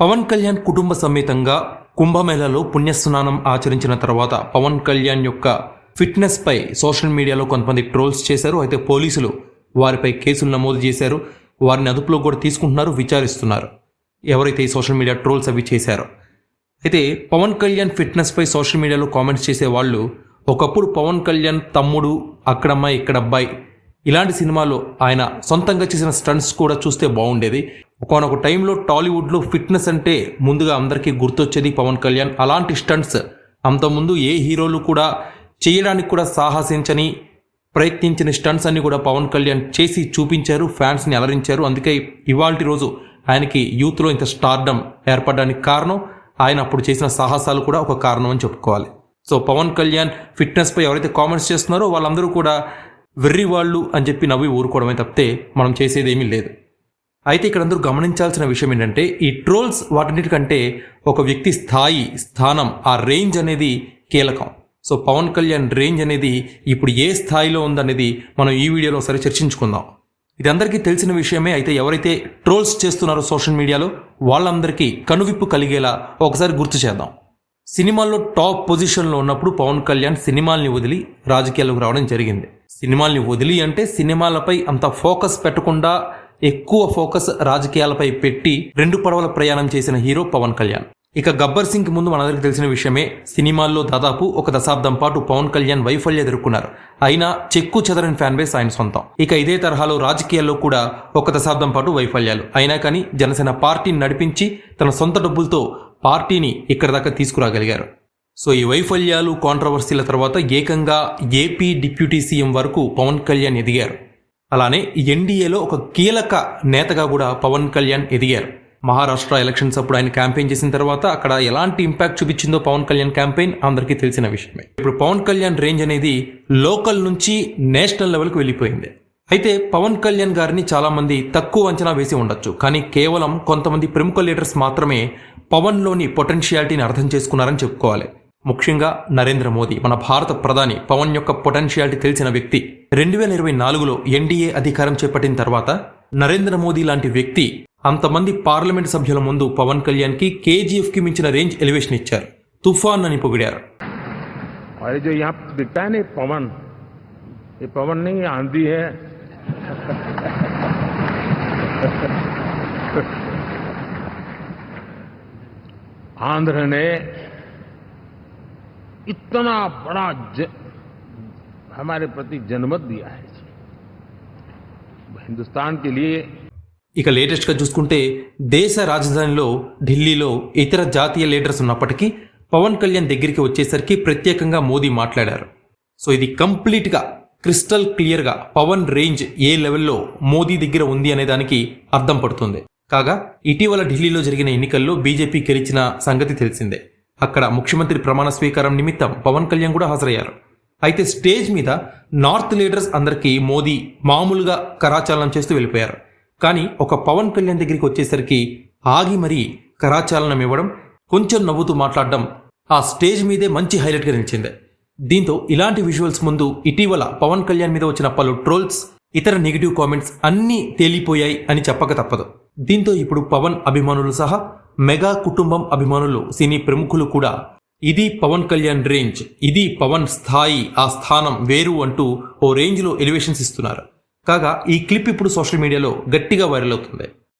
పవన్ కళ్యాణ్ కుటుంబ సమేతంగా కుంభమేళలో పుణ్యస్నానం ఆచరించిన తర్వాత పవన్ కళ్యాణ్ యొక్క ఫిట్నెస్ పై సోషల్ మీడియాలో కొంతమంది ట్రోల్స్ చేశారు. అయితే పోలీసులు వారిపై కేసులు నమోదు చేశారు. వారిని అదుపులో కూడా తీసుకుంటున్నారు విచారిస్తున్నారు. ఎవరైతే ఈ సోషల్ మీడియా ట్రోల్స్ అవి చేశారో. అయితే పవన్ కళ్యాణ్ ఫిట్నెస్ పై సోషల్ మీడియాలో కామెంట్స్ చేసే వాళ్ళు ఒకప్పుడు పవన్ కళ్యాణ్ తమ్ముడు అక్కడమ్మాయి ఇక్కడ అబ్బాయి ఇలాంటి సినిమాలో ఆయన సొంతంగా చేసిన స్టంట్స్ కూడా చూస్తే బాగుండేది. ఒకనొక టైంలో టాలీవుడ్లో ఫిట్నెస్ అంటే ముందుగా అందరికీ గుర్తొచ్చేది పవన్ కళ్యాణ్. అలాంటి స్టంట్స్ అంతకుముందు ఏ హీరోలు కూడా చేయడానికి కూడా సాహసించని ప్రయత్నించిన స్టంట్స్ అన్ని కూడా పవన్ కళ్యాణ్ చేసి చూపించారు ఫ్యాన్స్ని అలరించారు. అందుకే ఇవాల్టి రోజు ఆయనకి యూత్లో ఇంత స్టార్డమ్ ఏర్పడడానికి కారణం ఆయన అప్పుడు చేసిన సాహసాలు కూడా ఒక కారణం అని చెప్పుకోవాలి. సో పవన్ కళ్యాణ్ ఫిట్నెస్పై ఎవరైతే కామెంట్స్ చేస్తున్నారో వాళ్ళందరూ కూడా వెర్రి వాళ్ళు అని చెప్పి నవ్వి ఊరుకోవడమే తప్పితే మనం చేసేది ఏమీ లేదు. అయితే ఇక్కడ అందరూ గమనించాల్సిన విషయం ఏంటంటే ఈ ట్రోల్స్ వాటన్నిటికంటే ఒక వ్యక్తి స్థాయి స్థానం ఆ రేంజ్ అనేది కీలకం. సో పవన్ కళ్యాణ్ రేంజ్ అనేది ఇప్పుడు ఏ స్థాయిలో ఉందనేది మనం ఈ వీడియోలో ఒకసారి చర్చించుకుందాం. ఇది అందరికీ తెలిసిన విషయమే. అయితే ఎవరైతే ట్రోల్స్ చేస్తున్నారో సోషల్ మీడియాలో వాళ్ళందరికీ కనువిప్పు కలిగేలా ఒకసారి గుర్తు చేద్దాం. సినిమాల్లో టాప్ పొజిషన్లో ఉన్నప్పుడు పవన్ కళ్యాణ్ సినిమాల్ని వదిలి రాజకీయాల్లోకి రావడం జరిగింది. సినిమాల్ని వదిలి అంటే సినిమాలపై అంత ఫోకస్ పెట్టకుండా ఎక్కువ ఫోకస్ రాజకీయాలపై పెట్టి రెండు పడవల ప్రయాణం చేసిన హీరో పవన్ కళ్యాణ్. ఇక గబ్బర్ సింగ్ ముందు మనందరికీ తెలిసిన విషయమే సినిమాల్లో దాదాపు ఒక దశాబ్దం పాటు పవన్ కళ్యాణ్ వైఫల్యం ఎదుర్కొన్నారు. అయినా చెక్కు చెదరని ఫ్యాన్ బేస్ ఆయన సొంతం. ఇక ఇదే తరహాలో రాజకీయాల్లో కూడా ఒక దశాబ్దం పాటు వైఫల్యాలు. అయినా కానీ జనసేన పార్టీని నడిపించి తన సొంత డబ్బులతో పార్టీని ఇక్కడ దాకా తీసుకురాగలిగారు. సో ఈ వైఫల్యాలు కాంట్రవర్సీల తర్వాత ఏకంగా ఏపీ డిప్యూటీ సీఎం వరకు పవన్ కళ్యాణ్ ఎదిగారు. అలానే ఎన్డీఏలో ఒక కీలక నేతగా కూడా పవన్ కళ్యాణ్ ఎదిగారు. మహారాష్ట్ర ఎలక్షన్స్ అప్పుడు ఆయన క్యాంపెయిన్ చేసిన తర్వాత అక్కడ ఎలాంటి ఇంపాక్ట్ చూపించిందో పవన్ కళ్యాణ్ క్యాంపెయిన్ అందరికీ తెలిసిన విషయమే. ఇప్పుడు పవన్ కళ్యాణ్ రేంజ్ అనేది లోకల్ నుంచి నేషనల్ లెవెల్కి వెళ్ళిపోయింది. అయితే పవన్ కళ్యాణ్ గారిని చాలామంది తక్కువ అంచనా వేసి ఉండొచ్చు. కానీ కేవలం కొంతమంది ప్రముఖ లీడర్స్ మాత్రమే పవన్లోని పొటెన్షియాలిటీని అర్థం చేసుకున్నారని చెప్పుకోవాలి. ముఖ్యంగా నరేంద్ర మోదీ మన భారత ప్రధాని. పవన్ యొక్క పొటెన్షియాలిటీ తెలిసిన వ్యక్తి. రెండు వేల ఇరవై నాలుగులో ఎన్డీఏ అధికారం చేపట్టిన తర్వాత నరేంద్ర మోదీ లాంటి వ్యక్తి అంతమంది పార్లమెంట్ సభ్యుల ముందు పవన్ కళ్యాణ్ కి కేజీఎఫ్ కి మించిన రేంజ్ ఎలివేషన్ ఇచ్చారు తుఫాన్ అని పొగిడారు और ये जो यहाँ दिखता है ना ये पवन ये पवन नहीं ये आंधी है आंध्र ने इतना बड़ा ज, हमारे प्रति जनमत दिया है हिंदुस्तान के लिए ఇక లేటెస్ట్గా చూసుకుంటే దేశ రాజధానిలో ఢిల్లీలో ఇతర జాతీయ లీడర్స్ ఉన్నప్పటికీ పవన్ కళ్యాణ్ దగ్గరికి వచ్చేసరికి ప్రత్యేకంగా మోదీ మాట్లాడారు సో ఇది కంప్లీట్గా క్రిస్టల్ క్లియర్గా పవన్ రేంజ్ ఏ లెవెల్లో మోదీ దగ్గర ఉంది అనే దానికి అర్థం పడుతుంది కాగా ఇటీవల ఢిల్లీలో జరిగిన ఎన్నికల్లో బీజేపీ గెలిచిన సంగతి తెలిసిందే అక్కడ ముఖ్యమంత్రి ప్రమాణ స్వీకారం నిమిత్తం పవన్ కళ్యాణ్ కూడా హాజరయ్యారు అయితే స్టేజ్ మీద నార్త్ లీడర్స్ అందరికీ మోదీ మామూలుగా కరాచాలనం చేస్తూ వెళ్ళిపోయారు. కానీ ఒక పవన్ కళ్యాణ్ దగ్గరికి వచ్చేసరికి ఆగి మరీ కరాచాలనం ఇవ్వడం కొంచెం నవ్వుతూ మాట్లాడడం ఆ స్టేజ్ మీదే మంచి హైలైట్గా నిలిచింది. దీంతో ఇలాంటి విజువల్స్ ముందు ఇటీవల పవన్ కళ్యాణ్ మీద వచ్చిన పలు ట్రోల్స్ ఇతర నెగిటివ్ కామెంట్స్ అన్నీ తేలిపోయాయి అని చెప్పక తప్పదు. దీంతో ఇప్పుడు పవన్ అభిమానులు సహా మెగా కుటుంబం అభిమానులు సినీ ప్రముఖులు కూడా ఇది పవన్ కళ్యాణ్ రేంజ్ ఇది పవన్ స్థాయి ఆ స్థానం వేరు అంటూ ఓ రేంజ్లో ఎలివేషన్స్ ఇస్తున్నారు. కాగా ఈ క్లిప్ ఇప్పుడు సోషల్ మీడియాలో గట్టిగా వైరల్ అవుతుంది.